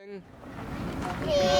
เพลง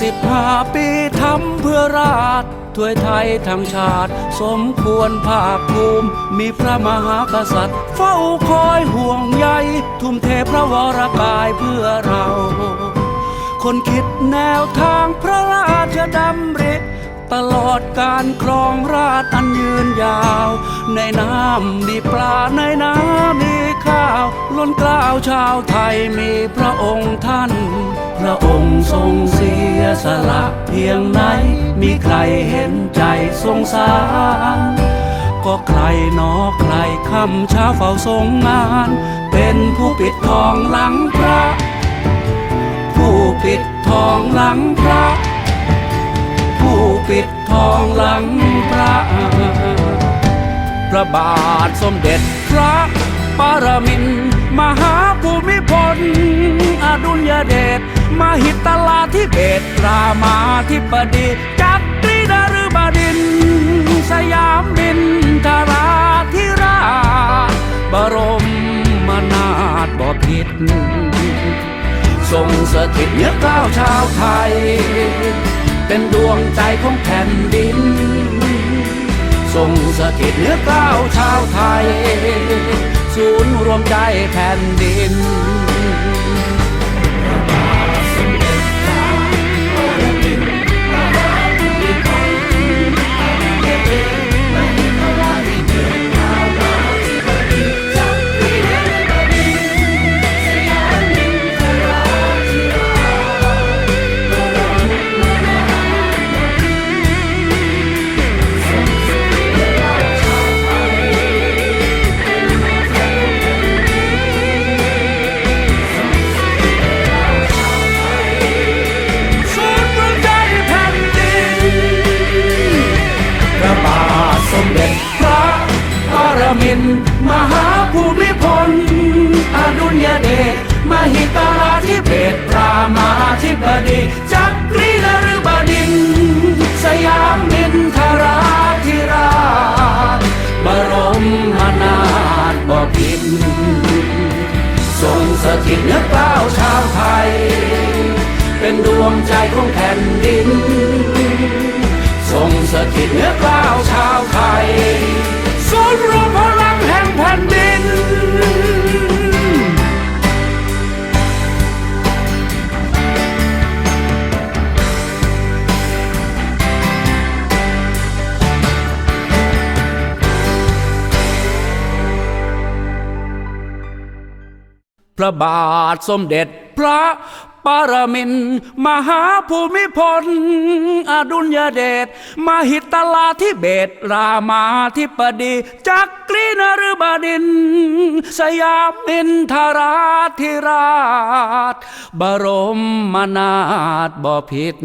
สิบห้าปีทำเพื่อราชถ้วยไทยทั้งชาติ สมควรภาคภูมิ มีพระมหากษัตริย์ เฝ้าคอยห่วงใย ทุ่มเทพระวรกายเพื่อเรา คนคิดแนวทางพระราชดำริ ตลอดการครองราชย์อันยืนยาว ในน้ำมีปลาในน้ำมีข้าว ล้นกล้าวชาวไทยมีพระองค์ท่าน พระองค์ทรงเสียสละเพียงไหน มีใครเห็นใจสงสารก็ใครนอใครคำเช้าเฝ้าทรงงาน เป็นผู้ปิดทองหลังพระ ผู้ปิดทองหลังพระ ปิดทองหลังพระ พระบาทสมเด็จพระปรมินมหาภูมิพล อดุลยเดชมหิตลาธิเบศรามาธิบดีจักรีดารุบดิน สยามบินทราธิราชบรมนาถบพิตรทรงสถิตเนือก้าวชาวไทย เป็นดวงใจของแผ่นดิน ทรงสถิตเหนือกล้าวชาวไทย ศูนย์รวมใจแผ่นดิน น มหาภูมิพล อดุลยเดชมหิตลาธิเบศรามาธิบดีจักรีนฤบดิน สยามมินทราธิราชบรมนาถบพิตรทรงสถิตเนื้อกล้าวชาวไทย เป็นดวงใจของแผ่นดิน ทรงสถิตเนื้อกล้าวชาวไทยศูนย์ร ระบาทสมเด็จพระปรมินทรมหาภูมิพล อดุลยเดชมหิตลาธิเบศรามาธิบดีจักรีนฤบดิน สยามมินทราธิราช บรมนาถบพิตร